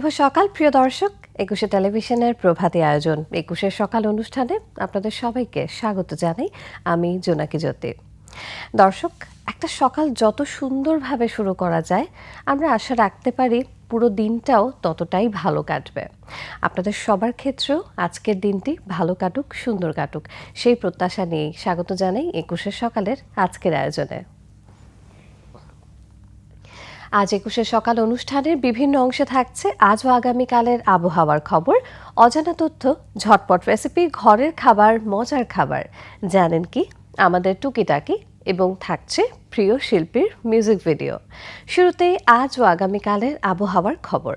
শুভ সকাল, প্রিয় দর্শক। একুশে টেলিভিশনের প্রভাতী আয়োজন। একুশের সকাল অনুষ্ঠানে আপনাদের সবাইকে স্বাগত জানাই আমি জোনাকি জ্যোতি। দর্শক, একটা সকাল যত সুন্দরভাবে শুরু করা যায়, আমরা আশা রাখতে পারি পুরো দিনটাও ততটাই ভালো কাটবে। আপনাদের সবার ক্ষেত্রেও আজকের দিনটি ভালো কাটুক, সুন্দর কাটুক, সেই প্রত্যাশা নিয়েই স্বাগত জানাই একুশের সকালের আজকের আয়োজনে। আজ একুশে সকাল অনুষ্ঠানের বিভিন্ন অংশে থাকছে আজ ও আগামীকালের আবহাওয়ার খবর। অজানা তথ্য, ঝটপট রেসিপি ঘরের খাবার, মজার খাবার। জানেন কি? আমাদের টুকিটাকি এবং থাকছে প্রিয় শিল্পীর মিউজিক ভিডিও শুরুতেই আজ ও আগামীকালের আবহাওয়ার খবর।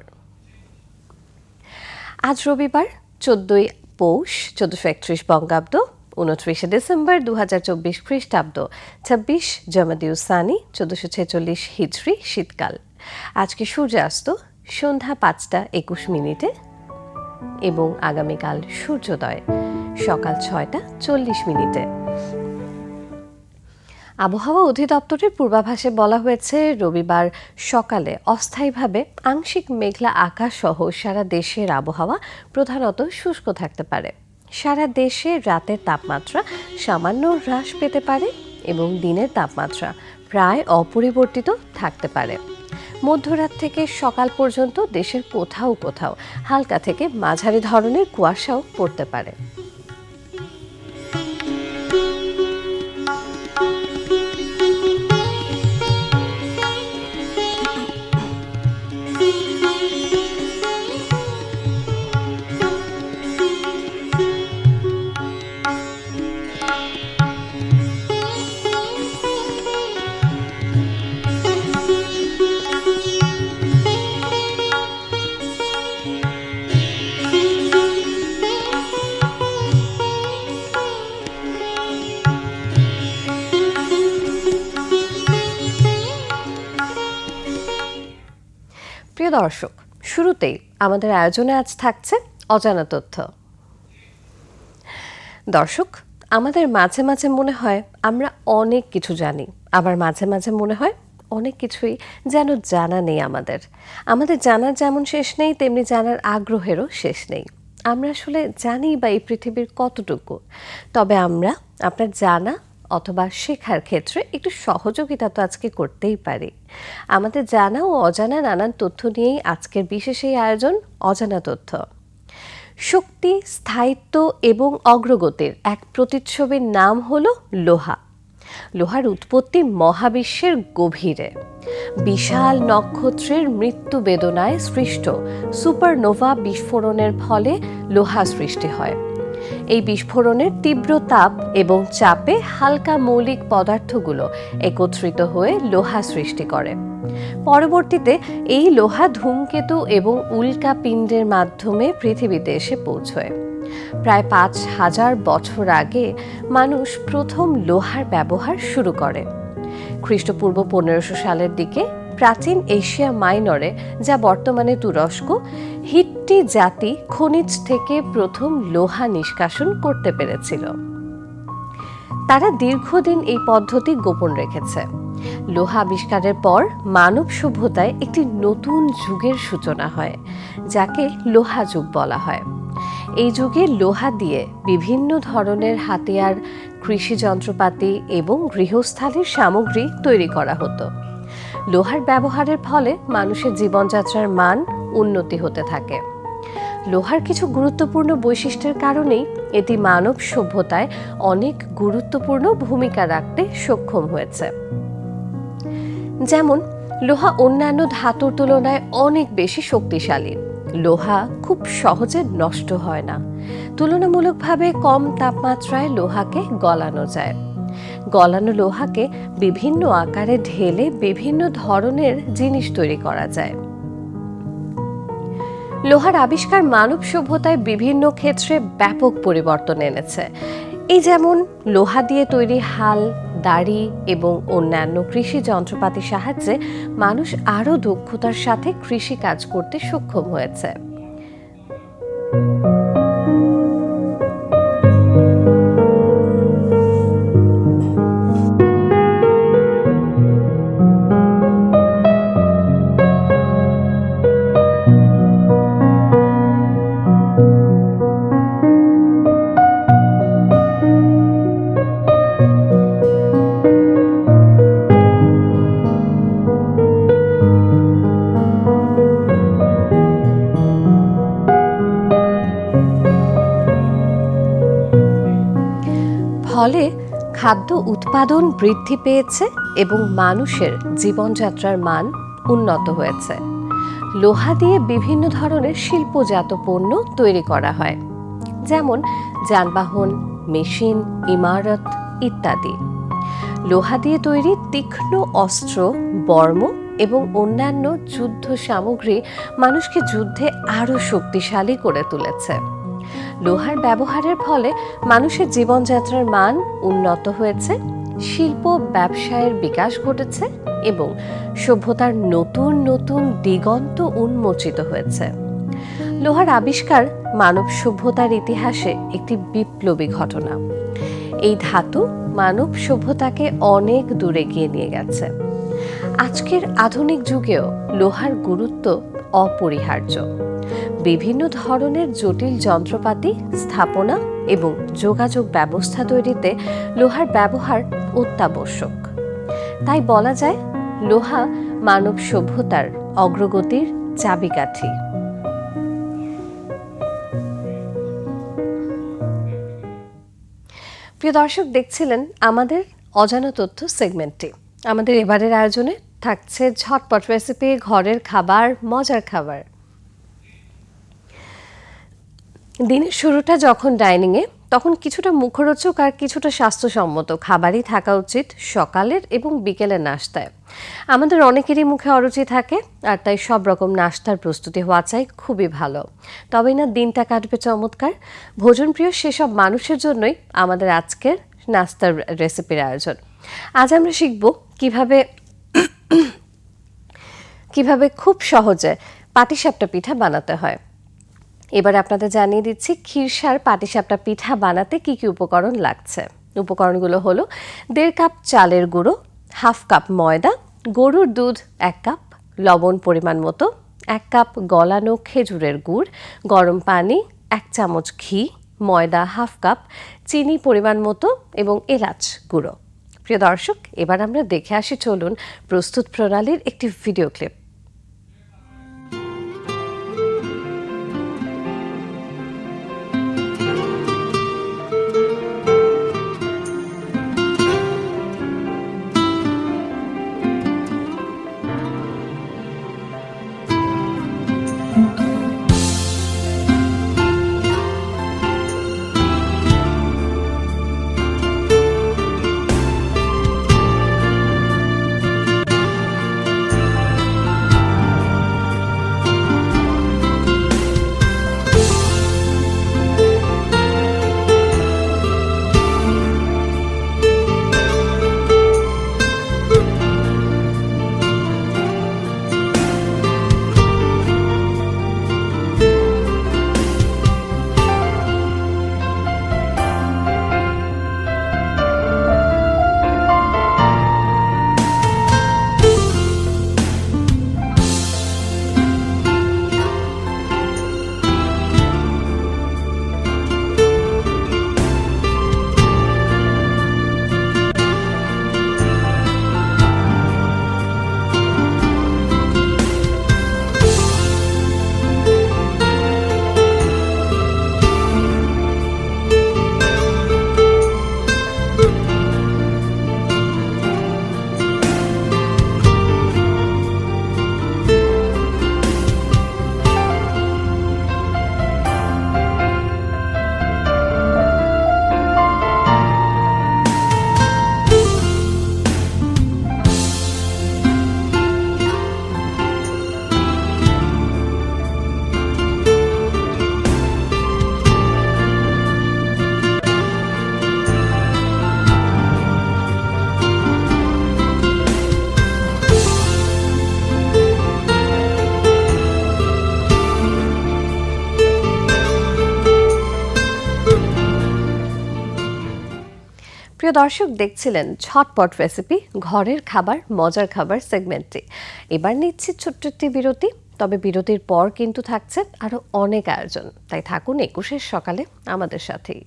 আজ রবিবার, চোদ্দই পৌষ, চোদ্দশো একত্রিশ বঙ্গাব্দ। উনত্রিশে ডিসেম্বর দু হাজার চব্বিশ খ্রিস্টাব্দ, ছাব্বিশ জমাদিউসানি চোদ্দশো ছেচল্লিশ হিজড়ি শীতকাল। আজকে সূর্যাস্ত, সন্ধ্যা পাঁচটা একুশ মিনিটে এবং আগামীকাল সূর্যোদয়, সকাল ছয়টা চল্লিশ মিনিটে। আবহাওয়া অধিদপ্তরের পূর্বাভাসে বলা হয়েছে, রবিবার সকালে অস্থায়ীভাবে আংশিক মেঘলা আকাশ সহ সারা দেশের আবহাওয়া প্রধানত শুষ্ক থাকতে পারে। সারা দেশে রাতের তাপমাত্রা সামান্য হ্রাস পেতে পারে এবং দিনের তাপমাত্রা প্রায় অপরিবর্তিত থাকতে পারে। মধ্যরাত থেকে সকাল পর্যন্ত দেশের কোথাও কোথাও হালকা থেকে মাঝারি ধরনের কুয়াশাও পড়তে পারে। দর্শক, শুরুতেই আমাদের আয়োজনে আজ থাকছে অজানা তথ্য। দর্শক, আমাদের মাঝে মাঝে মনে হয় আমরা অনেক কিছু জানি, আবার মাঝে মাঝে মনে হয় অনেক কিছুই যেন জানা নেই আমাদের। আমাদের জানার যেমন শেষ নেই, তেমনি জানার আগ্রহেরও শেষ নেই। আমরা আসলে জানি বা এই পৃথিবীর কতটুকু। তবে আমরা আপনার জানা অথবা শেখার ক্ষেত্রে একটু সহযোগিতা তো আজকে করতেই পারি। আমাদের জানা ও অজানা নানান তথ্য নিয়েই আজকের বিশেষ এই আয়োজন অজানা তথ্য। শক্তি, স্থায়িত্ব এবং অগ্রগতির এক প্রতিচ্ছবির নাম হলো লোহা। লোহার উৎপত্তি মহাবিশ্বের গভীরে। বিশাল নক্ষত্রের মৃত্যু বেদনায় সৃষ্ট সুপারনোভা বিস্ফোরণের ফলে লোহা সৃষ্টি হয়। এই বিস্ফোরণের তীব্র তাপ এবং চাপে হালকা মৌলিক পদার্থগুলো একত্রিত হয়ে লোহা সৃষ্টি করে। পরবর্তীতে এই লোহা ধূমকেতু এবং উল্কা পিণ্ডের মাধ্যমে পৃথিবীতে এসে পৌঁছয়। প্রায় পাঁচ হাজার বছর আগে মানুষ প্রথম লোহার ব্যবহার শুরু করে। খ্রিস্টপূর্ব পনেরোশো সালের দিকে প্রাচীন এশিয়া মাইনরে, যা বর্তমানে তুরস্ক হিট্টি জাতি খনিজ থেকে প্রথম লোহা নিষ্কাশন করতে পেরেছিল। তারা দীর্ঘদিন এই পদ্ধতি গোপন রেখেছে। লোহা আবিষ্কারের পর মানব সভ্যতায় একটি নতুন যুগের সূচনা হয়, যাকে লোহা যুগ বলা হয়। এই যুগে লোহা দিয়ে বিভিন্ন ধরনের হাতিয়ার, কৃষি যন্ত্রপাতি এবং গৃহস্থালির সামগ্রী তৈরি করা হতো। লোহার ব্যবহারের ফলে মানুষের জীবনযাত্রার মান উন্নতি হতে থাকে। লোহার কিছু গুরুত্বপূর্ণ বৈশিষ্ট্যের কারণেই এটি মানব সভ্যতায় অনেক গুরুত্বপূর্ণ ভূমিকা রাখতে সক্ষম হয়েছে। যেমন, লোহা অন্যান্য ধাতুর তুলনায় অনেক বেশি শক্তিশালী। লোহা খুব সহজে নষ্ট হয় না। তুলনামূলকভাবে কম তাপমাত্রায় লোহাকে গলানো যায়। গলানো লোহাকে বিভিন্ন আকারে ঢেলে বিভিন্ন ধরনের জিনিস তৈরি করা যায়। লোহার আবিষ্কার মানব সভ্যতায় বিভিন্ন ক্ষেত্রে ব্যাপক পরিবর্তন এনেছে। এই যেমন লোহা দিয়ে তৈরি হাল, দাড়ি এবং অন্যান্য কৃষি যন্ত্রপাতির সাহায্যে মানুষ আরও দক্ষতার সাথে কৃষি কাজ করতে সক্ষম হয়েছে। খাদ্য উৎপাদন বৃদ্ধি পেয়েছে এবং মানুষের জীবনযাত্রার মান উন্নত হয়েছে। লোহা দিয়ে বিভিন্ন ধরনের শিল্পজাত পণ্য তৈরি করা হয়, যেমন যানবাহন, মেশিন, ইমারত ইত্যাদি। লোহা দিয়ে তৈরি তীক্ষ্ণ অস্ত্র, বর্ম এবং অন্যান্য যুদ্ধ সামগ্রী মানুষকে যুদ্ধে আরও শক্তিশালী করে তুলেছে। লোহার ব্যবহারের ফলে মানুষের জীবনযাত্রার মান উন্নত হয়েছে, শিল্প ব্যবসায়ের বিকাশ ঘটেছে এবং সভ্যতার নতুন নতুন দিগন্ত উন্মোচিত হয়েছে। লোহার আবিষ্কার মানব সভ্যতার ইতিহাসে একটি বিপ্লবী ঘটনা। এই ধাতু মানব সভ্যতাকে অনেক দূরে গিয়ে নিয়ে গেছে। আজকের আধুনিক যুগেও লোহার গুরুত্ব অপরিহার্য। বিভিন্ন ধরনের জটিল যন্ত্রপাতি, স্থাপনা এবং যোগাযোগ ব্যবস্থা তৈরিতে লোহার ব্যবহার অত্যাবশ্যক। তাই বলা যায়, লোহা মানব সভ্যতার অগ্রগতির চাবিকাঠি। প্রিয় দর্শক, দেখছিলেন আমাদের অজানা তথ্য সেগমেন্টটি। আমাদের এবারের আয়োজনে থাকছে ঝটপট রেসিপি ঘরের খাবার, মজার খাবার। দিনের শুরুটা যখন ডাইনিংয়ে, তখন কিছুটা মুখরোচক আর কিছুটা স্বাস্থ্যসম্মত। খাবারই থাকা উচিত সকালের এবং বিকেলের নাস্তায়। আমাদের অনেকেরই মুখে অরুচি থাকে, আর তাই সব রকম নাস্তার প্রস্তুতি হওয়া চাই খুবই ভালো। তবেই না, দিনটা কাটবে চমৎকার। ভোজনপ্রিয় সেসব মানুষের জন্যই আমাদের আজকের নাস্তার রেসিপির আয়োজন। আজ আমরা শিখব কীভাবে কীভাবে খুব সহজে পাটিসাপটা পিঠা বানাতে হয়। এবার আপনাদের জানিয়ে দিচ্ছি, ক্ষীরসার পাটিসাপটা পিঠা বানাতে কি কি উপকরণ লাগছে? উপকরণগুলো হলো, দেড় কাপ চালের গুঁড়ো, হাফ কাপ ময়দা, গরুর দুধ, এক কাপ লবণ পরিমাণ মতো, এক কাপ গলানো খেজুরের গুড়, গরম পানি, এক চামচ ঘি, ময়দা হাফ কাপ, চিনি পরিমাণ মতো এবং এলাচ গুঁড়ো। প্রিয় দর্শক, এবার আমরা দেখে আসি চলুন প্রস্তুত প্রণালীর একটি ভিডিও ক্লিপ। প্রিয় দর্শক, দেখছিলেন ঝটপট রেসিপি ঘরের খাবার, মজার খাবার সেগমেন্টটি এবার নিচ্ছি ছোট্ট একটি বিরতি, তবে বিরতির পর কিন্তু থাকছে আরও অনেক আয়োজন। তাই থাকুন একুশের সকালে আমাদের সাথেই।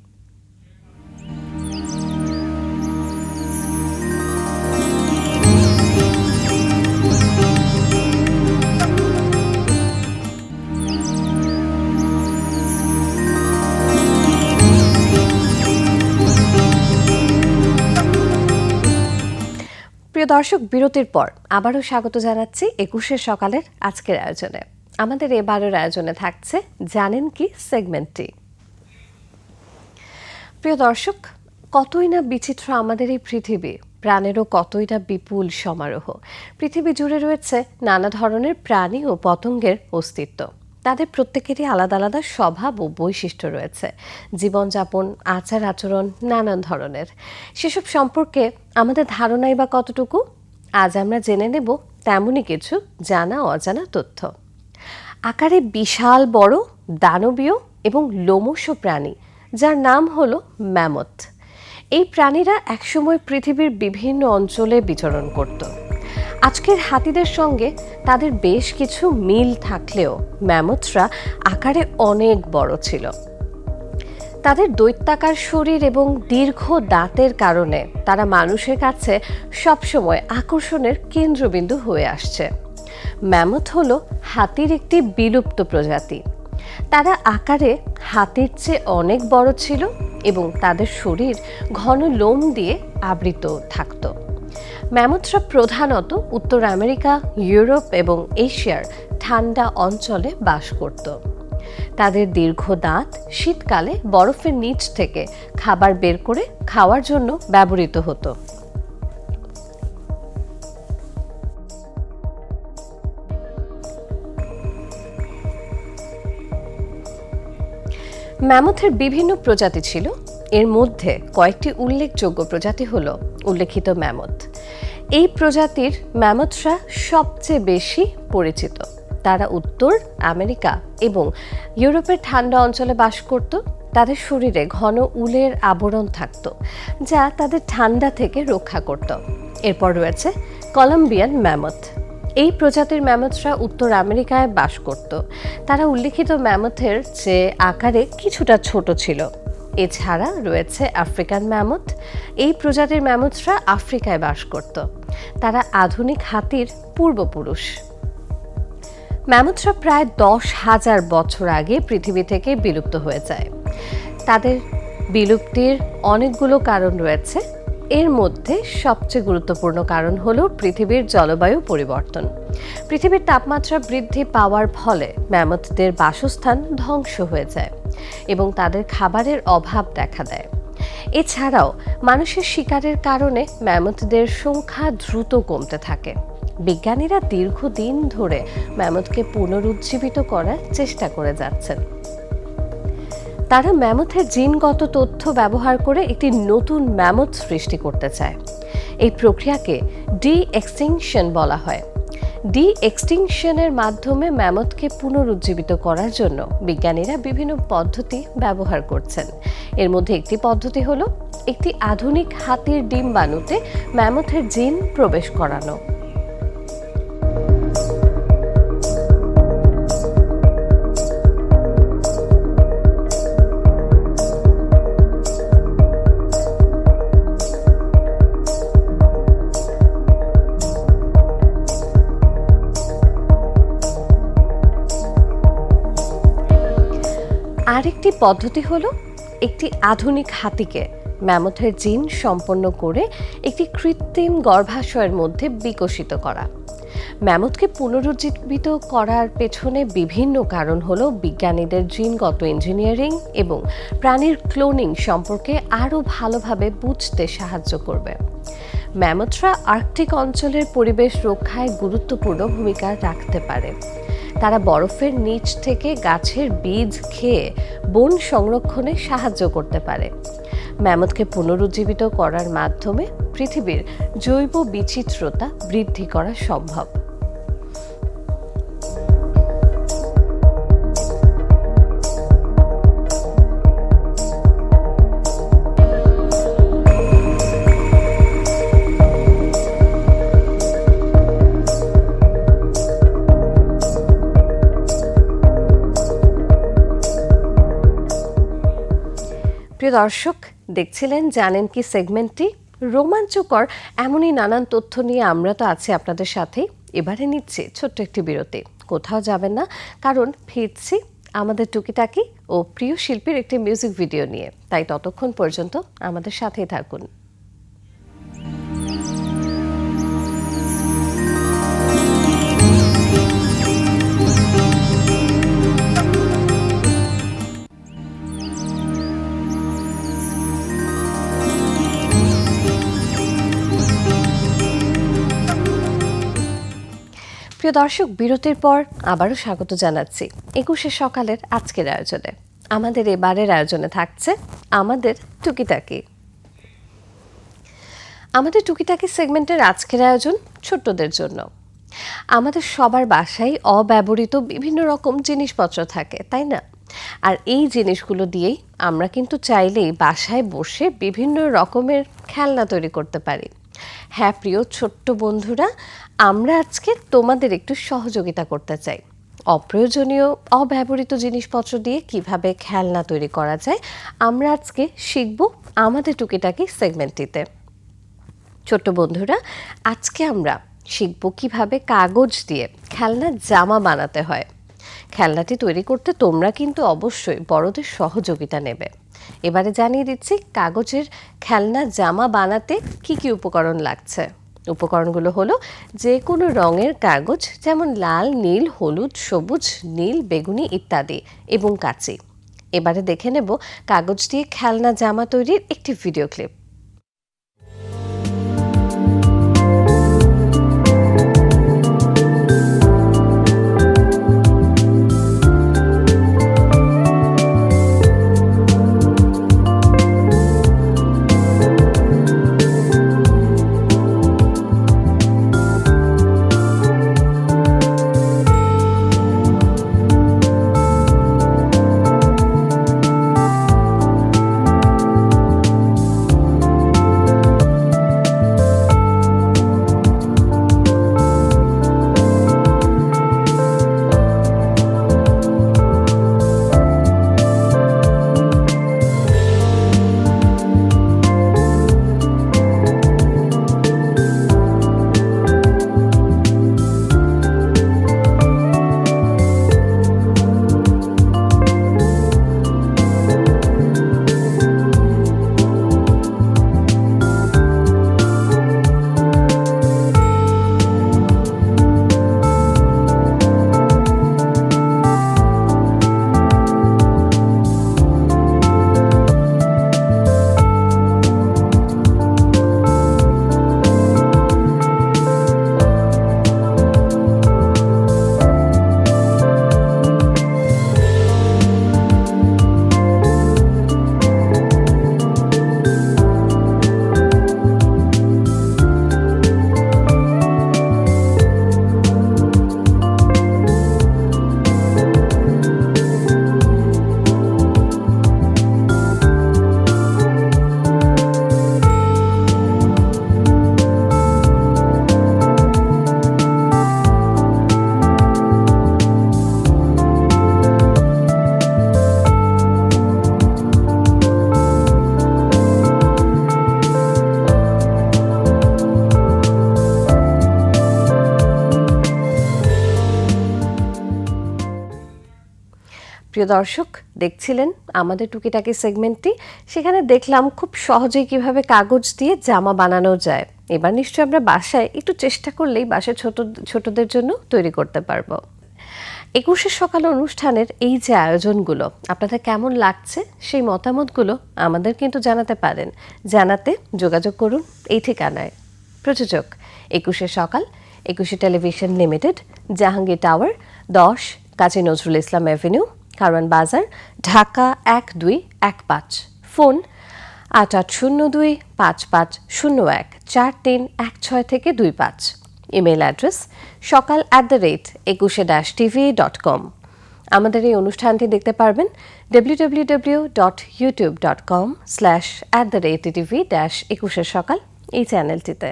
প্রিয় দর্শক, বিরতির পর আবারও স্বাগত জানাচ্ছি একুশের সকালের আজকের আয়োজনে। আমাদের এবারের আয়োজনে থাকছে জানেন কি সেগমেন্টটি। প্রিয় দর্শক, কতই না বিচিত্র আমাদের এই পৃথিবী, প্রাণেরও কতই না বিপুল সমারোহ। পৃথিবী জুড়ে রয়েছে নানা ধরনের প্রাণী ও পতঙ্গের অস্তিত্ব। তাদের প্রত্যেকেরই আলাদা আলাদা স্বভাব ও বৈশিষ্ট্য রয়েছে। জীবনযাপন, আচার আচরণ নানান ধরনের। সেসব সম্পর্কে আমাদের ধারণাই বা কতটুকু? আজ আমরা জেনে নেব তেমনই কিছু জানা অজানা তথ্য। আকারে বিশাল বড়, দানবীয় এবং লোমশ প্রাণী, যার নাম হলো ম্যামথ এই প্রাণীরা একসময় পৃথিবীর বিভিন্ন অঞ্চলে বিচরণ করত। আজকের হাতিদের সঙ্গে তাদের বেশ কিছু মিল থাকলেও ম্যামথরা আকারে অনেক বড় ছিল। তাদের দৈত্যাকার শরীর এবং দীর্ঘ দাঁতের কারণে তারা মানুষের কাছে সবসময় আকর্ষণের কেন্দ্রবিন্দু হয়ে আসছে। ম্যামথ হল হাতির একটি বিলুপ্ত প্রজাতি। তারা আকারে হাতির চেয়ে অনেক বড় ছিল এবং তাদের শরীর ঘন লোম দিয়ে আবৃত থাকত। ম্যামথরা প্রধানত উত্তর আমেরিকা, ইউরোপ এবং এশিয়ার ঠান্ডা অঞ্চলে বাস করত। তাদের দীর্ঘ দাঁত শীতকালে বরফের নিচ থেকে খাবার বের করে খাওয়ার জন্য ব্যবহৃত হতো। ম্যামথের বিভিন্ন প্রজাতি ছিল। এর মধ্যে কয়েকটি উল্লেখযোগ্য প্রজাতি হল, উল্লেখিত ম্যামথ। এই প্রজাতির ম্যামথরা সবচেয়ে বেশি পরিচিত। তারা উত্তর আমেরিকা এবং ইউরোপের ঠান্ডা অঞ্চলে বাস করত। তাদের শরীরে ঘন উলের আবরণ থাকত, যা তাদের ঠান্ডা থেকে রক্ষা করত। এরপর রয়েছে কলম্বিয়ান ম্যামথ এই প্রজাতির ম্যামথরা উত্তর আমেরিকায় বাস করত। তারা উল্লিখিত ম্যামথের যে আকারে কিছুটা ছোট ছিল। এছাড়া রয়েছে আফ্রিকান ম্যামথ এই প্রজাতির ম্যামথরা আফ্রিকায় বাস করত। তারা আধুনিক হাতির পূর্বপুরুষ। ম্যামথরা প্রায় দশ হাজার বছর আগে পৃথিবী থেকে বিলুপ্ত হয়ে যায়। তাদের বিলুপ্তির অনেকগুলো কারণ রয়েছে। এর মধ্যে সবচেয়ে গুরুত্বপূর্ণ কারণ হল পৃথিবীর জলবায়ু পরিবর্তন। পৃথিবীর তাপমাত্রা বৃদ্ধি পাওয়ার ফলে ম্যামথদের বাসস্থান ধ্বংস হয়ে যায় এবং তাদের খাবারের অভাব দেখা দেয়। এছাড়াও মানুষের শিকারের কারণে ম্যামথদের সংখ্যা দ্রুত কমতে থাকে। বিজ্ঞানীরা দীর্ঘদিন ধরে ম্যামথকে পুনরুজ্জীবিত করার চেষ্টা করে যাচ্ছেন। তারা ম্যামথের জিনগত তথ্য ব্যবহার করে একটি নতুন ম্যামথ সৃষ্টি করতে চায়। এই প্রক্রিয়াকে ডি এক্সটিংশন বলা হয়। ডি এক্সটিংশনের মাধ্যমে ম্যামথকে পুনরুজ্জীবিত করার জন্য বিজ্ঞানীরা বিভিন্ন পদ্ধতি ব্যবহার করছেন। এর মধ্যে একটি পদ্ধতি হলো, একটি আধুনিক হাতির ডিম বানুতে ম্যামথের জিন প্রবেশ করানো। পদ্ধতি হলো একটি আধুনিক হাতিকে ম্যামথের জিন সম্পন্ন করে একটি কৃত্রিম গর্ভাশয়ের মধ্যে বিকশিত করা। ম্যামথকে পুনরুজ্জীবিত করার পেছনে বিভিন্ন কারণ হল বিজ্ঞানীদের জিনগত ইঞ্জিনিয়ারিং এবং প্রাণীর ক্লোনিং সম্পর্কে আরও ভালোভাবে বুঝতে সাহায্য করবে। ম্যামথরা আর্কটিক অঞ্চলের পরিবেশ রক্ষায় গুরুত্বপূর্ণ ভূমিকা রাখতে পারে। তারা বরফের নিচ থেকে গাছের বীজ খেয়ে বন সংরক্ষণে সাহায্য করতে পারে। ম্যামথকে পুনরুজ্জীবিত করার মাধ্যমে পৃথিবীর জৈব বিচিত্রতা বৃদ্ধি করা সম্ভব। দর্শক দেখছিলেন, জানেন কি সেগমেন্টটি? রোমাঞ্চকর এমনই নানান তথ্য নিয়ে আমরা তো আছি আপনাদের সাথেই। এবারে নিচ্ছে ছোট্ট একটি বিরতি। কোথাও যাবেন না, কারণ ফিরছি আমাদের টুকিটাকি ও প্রিয় শিল্পীর একটি মিউজিক ভিডিও নিয়ে। তাই ততক্ষণ পর্যন্ত আমাদের সাথেই থাকুন। প্রিয় দর্শক, বিরতির পর আবারও স্বাগত জানাচ্ছি একুশে সকালের আজকের আয়োজনে। আমাদের এবারের আয়োজনে থাকছে আমাদের টুকিটাকি। আমাদের টুকিটাকি সেগমেন্টের আজকের আয়োজন ছোট্টদের জন্য। আমাদের সবার বাসায় অব্যবহৃত বিভিন্ন রকম জিনিসপত্র থাকে, তাই না? আর এই জিনিসগুলো দিয়েই আমরা কিন্তু চাইলেই বাসায় বসে বিভিন্ন রকমের খেলনা তৈরি করতে পারি। হ্যাঁ প্রিয় ছোট্ট বন্ধুরা, আমরা আজকে তোমাদের একটু সহযোগিতা করতে চাই। অপ্রয়োজনীয়, অব্যবহৃত জিনিসপত্র দিয়ে কীভাবে খেলনা তৈরি করা যায়, আমরা আজকে শিখব আমাদের টুকিটাকি সেগমেন্টটিতে। ছোট্ট বন্ধুরা, আজকে আমরা শিখব কীভাবে কাগজ দিয়ে খেলনা জামা বানাতে হয়। খেলনাটি তৈরি করতে তোমরা কিন্তু অবশ্যই বড়দের সহযোগিতা নেবে। এবারে জানিয়ে দিচ্ছি, কাগজের খেলনা, জামা বানাতে কি কি উপকরণ লাগছে? উপকরণগুলো হলো যে কোনো রঙের কাগজ, যেমন লাল, নীল, হলুদ, সবুজ, নীল, বেগুনি ইত্যাদি এবং কাঁচি। এবারে দেখে নেব কাগজ দিয়ে খেলনা, জামা তৈরির একটি ভিডিও ক্লিপ। প্রিয় দর্শক, দেখছিলেন আমাদের টুকিটাকি সেগমেন্টটি। সেখানে দেখলাম খুব সহজেই কীভাবে কাগজ দিয়ে জামা বানানো যায়। এবার নিশ্চয়ই আমরা বাসায় একটু চেষ্টা করলেই বাসায় ছোট, ছোটদের জন্য তৈরি করতে পারব। একুশের সকাল অনুষ্ঠানের এই যে আয়োজনগুলো, আপনাদের কেমন লাগছে? সেই মতামতগুলো আমাদের কিন্তু জানাতে পারেন। জানাতে যোগাযোগ করুন এই ঠিকানায়। প্রযোজক, একুশে সকাল, একুশে টেলিভিশন লিমিটেড, জাহাঙ্গীর টাওয়ার, দশ, কাজী নজরুল ইসলাম অ্যাভিনিউ কারওয়ান বাজার ঢাকা এক দুই এক পাঁচ। ফোন আট আট শূন্য দুই পাঁচ পাঁচ শূন্য এক চার তিন এক ছয় থেকে দুই পাঁচ। ইমেল অ্যাড্রেস সকাল at the rate Ekushey dash TV dot com আমাদের এই অনুষ্ঠানটি দেখতে পারবেন W W dot YouTube dot com slash at the rate TV dash একুশের সকাল এই চ্যানেলটিতে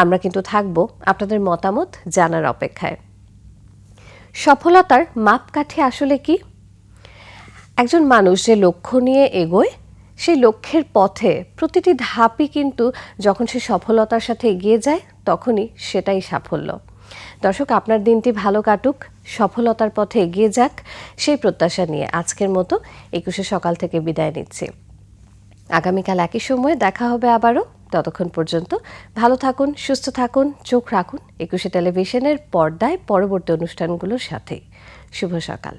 আমরা কিন্তু থাকব আপনাদের মতামত জানার অপেক্ষায়। সফলতার মাপকাঠি আসলে কি? একজন মানুষ যে লক্ষ্য নিয়ে এগোয়, সেই লক্ষ্যের পথে প্রতিটি ধাপই কিন্তু যখন সে সফলতার সাথে এগিয়ে যায়, তখনই সেটাই সাফল্য। দর্শক, আপনার দিনটি ভালো কাটুক, সফলতার পথে এগিয়ে যাক, সেই প্রত্যাশা নিয়ে আজকের মতো একুশে সকাল থেকে বিদায় নিচ্ছি। আগামীকাল একই সময়ে দেখা হবে আবারও। ততক্ষণ পর্যন্ত ভালো থাকুন, সুস্থ থাকুন, চোখ রাখুন একুশে টেলিভিশনের পর্দায় পরবর্তী অনুষ্ঠানগুলোর সাথে শুভ সকাল।